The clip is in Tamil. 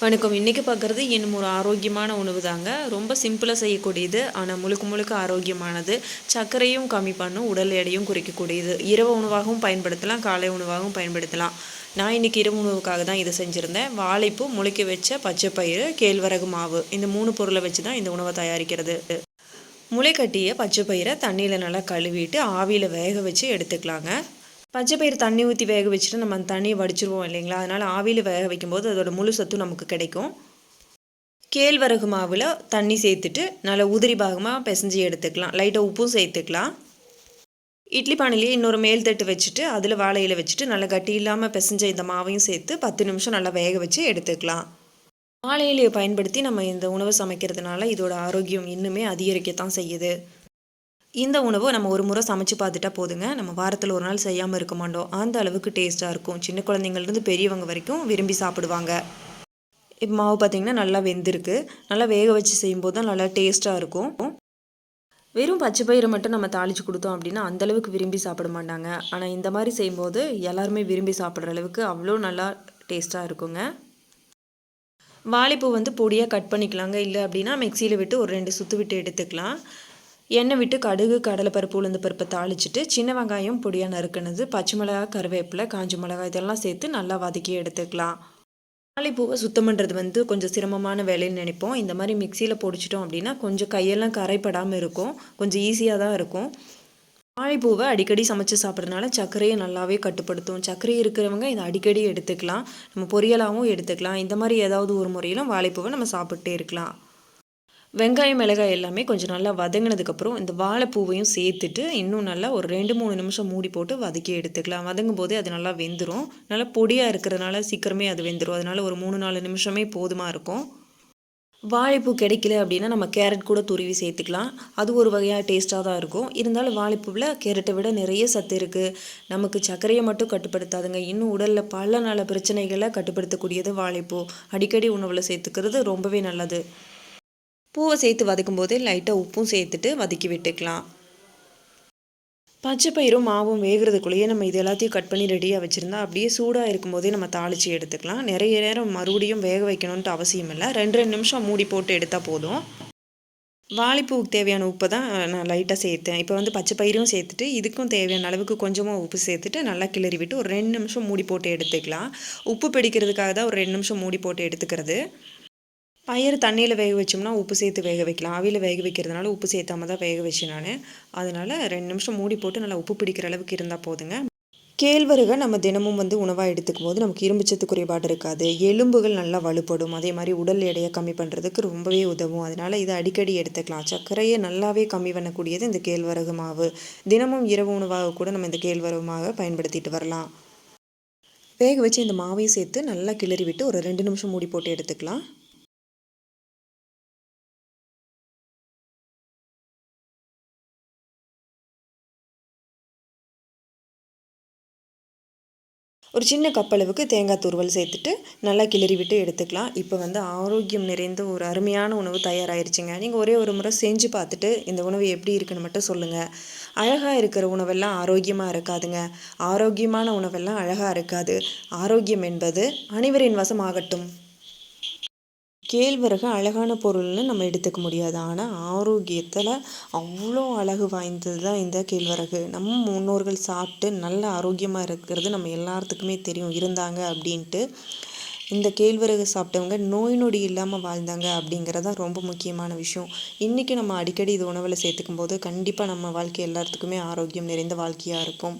வணக்கம். இன்றைக்கி பார்க்குறது இன்னும் ஒரு ஆரோக்கியமான உணவு தாங்க. ரொம்ப சிம்பிளாக செய்யக்கூடியது ஆனால் முழுக்க முழுக்க ஆரோக்கியமானது. சர்க்கரையும் கம்மி பண்ணும் உடல் எடையும் குறைக்கக்கூடியது. இரவு உணவாகவும் பயன்படுத்தலாம் காலை உணவாகவும் பயன்படுத்தலாம். நான் இன்றைக்கி இரவு உணவுக்காக தான் இதை செஞ்சுருந்தேன். வாழைப்பூ முளைக்க வச்ச பச்சைப்பயிறு கேழ்வரகு மாவு. இந்த மூணு பொருளை வச்சு தான் இந்த உணவை தயாரிக்கிறது. முளைக்கட்டிய பச்சைப்பயிரை தண்ணியில் நல்லா கழுவிட்டு ஆவியில் வேக வச்சு எடுத்துக்கலாங்க. பச்சை பயிர் தண்ணி ஊற்றி வேக வச்சுட்டு நம்ம அந்த தண்ணியை வடிச்சிருவோம் இல்லைங்களா? அதனால் ஆவியில் வேக வைக்கும்போது அதோட முழு சத்தும் நமக்கு கிடைக்கும். கேழ்வரகு மாவில் தண்ணி சேர்த்துட்டு நல்லா உதிரி பாகமாக பிசைஞ்சு எடுத்துக்கலாம். லைட்டாக உப்பும் சேர்த்துக்கலாம். இட்லி பானையிலேயே இன்னொரு மேல் தட்டு வச்சுட்டு அதில் வாழையில் வச்சுட்டு நல்லா கட்டி இல்லாமல் பிசைஞ்ச இந்த மாவையும் சேர்த்து பத்து நிமிஷம் நல்லா வேக வச்சு எடுத்துக்கலாம். வாழையிலையை பயன்படுத்தி நம்ம இந்த உணவை சமைக்கிறதுனால இதோட ஆரோக்கியம் இன்னுமே அதிகரிக்கத்தான் செய்யுது. இந்த உணவை நம்ம ஒரு முறை சமைச்சு பார்த்துட்டா போதுங்க. நம்ம வாரத்தில் ஒரு நாள் செய்யாமல் இருக்க மாட்டோம். அந்த அளவுக்கு டேஸ்ட்டாக இருக்கும். சின்ன குழந்தைங்கள்லேருந்து பெரியவங்க வரைக்கும் விரும்பி சாப்பிடுவாங்க. இப்போ மாவு பார்த்திங்கன்னா நல்லா வெந்திருக்கு. நல்லா வேக வச்சு செய்யும்போது தான் நல்லா டேஸ்ட்டாக இருக்கும். வெறும் பச்சை பயிரை மட்டும் நம்ம தாளித்து கொடுத்தோம் அப்படின்னா அந்தளவுக்கு விரும்பி சாப்பிட மாட்டாங்க. ஆனால் இந்த மாதிரி செய்யும்போது எல்லாருமே விரும்பி சாப்பிட்ற அளவுக்கு அவ்வளோ நல்லா டேஸ்ட்டாக இருக்குங்க. வாழைப்பூ வந்து பொடியாக கட் பண்ணிக்கலாங்க. இல்லை அப்படின்னா மிக்சியில் விட்டு ஒரு ரெண்டு சுற்று விட்டு எடுத்துக்கலாம். எண்ணெய் விட்டு கடுகு கடலைப்பருப்பு உளுந்து பருப்பை தாளிச்சிட்டு சின்ன வெங்காயம் பொடியாக நறுக்கினது பச்சை மிளகா கருவேப்பிலை காஞ்ச மிளகாய் இதெல்லாம் சேர்த்து நல்லா வதக்கி எடுத்துக்கலாம். வாழைப்பூவை சுத்தம் பண்ணுறது வந்து கொஞ்சம் சிரமமான வேலைன்னு நினைப்போம். இந்த மாதிரி மிக்சியில் பொடிச்சிட்டோம் அப்படின்னா கொஞ்சம் கையெல்லாம் கரைப்படாமல் இருக்கும். கொஞ்சம் ஈஸியாக தான் இருக்கும். வாழைப்பூவை அடிக்கடி சமைச்சு சாப்பிட்றதுனால சர்க்கரையை நல்லாவே கட்டுப்படுத்தும். சர்க்கரை இருக்கிறவங்க இதை அடிக்கடி எடுத்துக்கலாம். நம்ம பொரியலாகவும் எடுத்துக்கலாம். இந்த மாதிரி ஏதாவது ஒரு முறையிலும் வாழைப்பூவை நம்ம சாப்பிட்டே இருக்கலாம். வெங்காயம் மிளகாய் எல்லாமே கொஞ்சம் நல்லா வதங்கினதுக்கப்புறம் இந்த வாழைப்பூவையும் சேர்த்துட்டு இன்னும் நல்லா ஒரு ரெண்டு மூணு நிமிஷம் மூடி போட்டு வதக்கி எடுத்துக்கலாம். வதங்கும் போதே அது நல்லா வெந்துடும் நல்லா பொடியாக இருக்கிறதுனால சீக்கிரமே அது வெந்துடும் அதனால ஒரு மூணு நாலு நிமிஷமே போதுமாக இருக்கும். வாழைப்பூ கிடைக்கல அப்படின்னா நம்ம கேரட் கூட துருவி சேர்த்துக்கலாம். அது ஒரு வகையாக டேஸ்ட்டாக தான் இருக்கும். இருந்தாலும் வாழைப்பூவில் கேரட்டை விட நிறைய சத்து இருக்குது நமக்கு சர்க்கரையை மட்டும் கட்டுப்படுத்தாதுங்க. இன்னும் உடலில் பல நல பிரச்சனைகளை கட்டுப்படுத்தக்கூடியது வாழைப்பூ. அடிக்கடி உணவில் சேர்த்துக்கிறது ரொம்பவே நல்லது. பூவை சேர்த்து வதக்கும் போதே லைட்டாக உப்பும் சேர்த்துட்டு வதக்கி விட்டுக்கலாம். பச்சை பயிரும் மாவும் வேகிறதுக்குள்ளேயே நம்ம இது எல்லாத்தையும் கட் பண்ணி ரெடியாக வச்சுருந்தா அப்படியே சூடாக இருக்கும்போதே நம்ம தாளித்து எடுத்துக்கலாம். நிறைய நேரம் மறுபடியும் வேக வைக்கணுன்ட்டு அவசியம் இல்லை. ரெண்டு ரெண்டு நிமிஷம் மூடி போட்டு எடுத்தால் போதும். வாழைப்பூவுக்கு தேவையான உப்பை தான் நான் லைட்டாக சேர்த்தேன். இப்போ வந்து பச்சை பயிரும் சேர்த்துட்டு இதுக்கும் தேவையான அளவுக்கு கொஞ்சமாக உப்பு சேர்த்துட்டு நல்லா கிளறி விட்டு ஒரு ரெண்டு நிமிஷம் மூடி போட்டு எடுத்துக்கலாம். உப்பு பிடிக்கிறதுக்காக தான் ஒரு ரெண்டு நிமிஷம் மூடி போட்டு எடுத்துக்கிறது. பயிர் தண்ணியில் வேக வச்சோம்னா உப்பு சேர்த்து வேக வைக்கலாம். ஆவியில் வேக வைக்கிறதுனால உப்பு சேர்த்தாம தான் வேக வச்சேன் நான். அதனால் ரெண்டு நிமிஷம் மூடி போட்டு நல்லா உப்பு பிடிக்கிற அளவுக்கு இருந்தால் போதுங்க. கேழ்வரகை நம்ம தினமும் வந்து உணவாக எடுத்துக்கும் போது நமக்கு இரும்புச்சத்து குறைபாடு இருக்காது. எலும்புகள் நல்லா வலுப்படும். அதே மாதிரி உடல் எடையை கம்மி பண்ணுறதுக்கு ரொம்பவே உதவும். அதனால் இதை அடிக்கடி எடுத்துக்கலாம். சர்க்கரையை நல்லாவே கம்மி பண்ணக்கூடியது இந்த கேழ்வரகு மாவு. தினமும் இரவு உணவாக கூட நம்ம இந்த கேழ்வரகு மாவை பயன்படுத்திட்டு வரலாம். வேக வச்சு இந்த மாவையும் சேர்த்து நல்லா கிளறி விட்டு ஒரு ரெண்டு நிமிஷம் மூடி போட்டு எடுத்துக்கலாம். ஒரு சின்ன கப்பளவுக்கு தேங்காய் துருவல் சேர்த்துட்டு நல்லா கிளறி விட்டு எடுத்துக்கலாம். இப்போ வந்து ஆரோக்கியம் நிறைந்த ஒரு அருமையான உணவு தயாராகிருச்சுங்க நீங்கள் ஒரே ஒரு முறை செஞ்சு பார்த்துட்டு இந்த உணவு எப்படி இருக்குன்னு மட்டும் சொல்லுங்கள் அழகாக இருக்கிற உணவெல்லாம் ஆரோக்கியமாக இருக்காதுங்க. ஆரோக்கியமான உணவெல்லாம் அழகாக இருக்காது. ஆரோக்கியம் என்பது அனைவரின் வசமாகட்டும். கேழ்வரகு அழகான பொருள்னு நம்ம எடுத்துக்க முடியாது. ஆனால் ஆரோக்கியத்தில் அவ்வளோ அழகு வாய்ந்தது தான் இந்த கேழ்வரகு. நம்ம முன்னோர்கள் சாப்பிட்டு நல்ல ஆரோக்கியமாக இருக்கிறது நம்ம எல்லாத்துக்குமே தெரியும். இருந்தாங்க அப்படின்ட்டு இந்த கேழ்வரகு சாப்பிட்டவங்க நோய் நொடி இல்லாமல் வாழ்ந்தாங்க அப்படிங்கிறது தான் ரொம்ப முக்கியமான விஷயம். இன்றைக்கி நம்ம அடிக்கடி இது உணவில் சேர்த்துக்கும் போது கண்டிப்பாக நம்ம வாழ்க்கை எல்லாத்துக்குமே ஆரோக்கியம் நிறைந்த வாழ்க்கையாக இருக்கும்.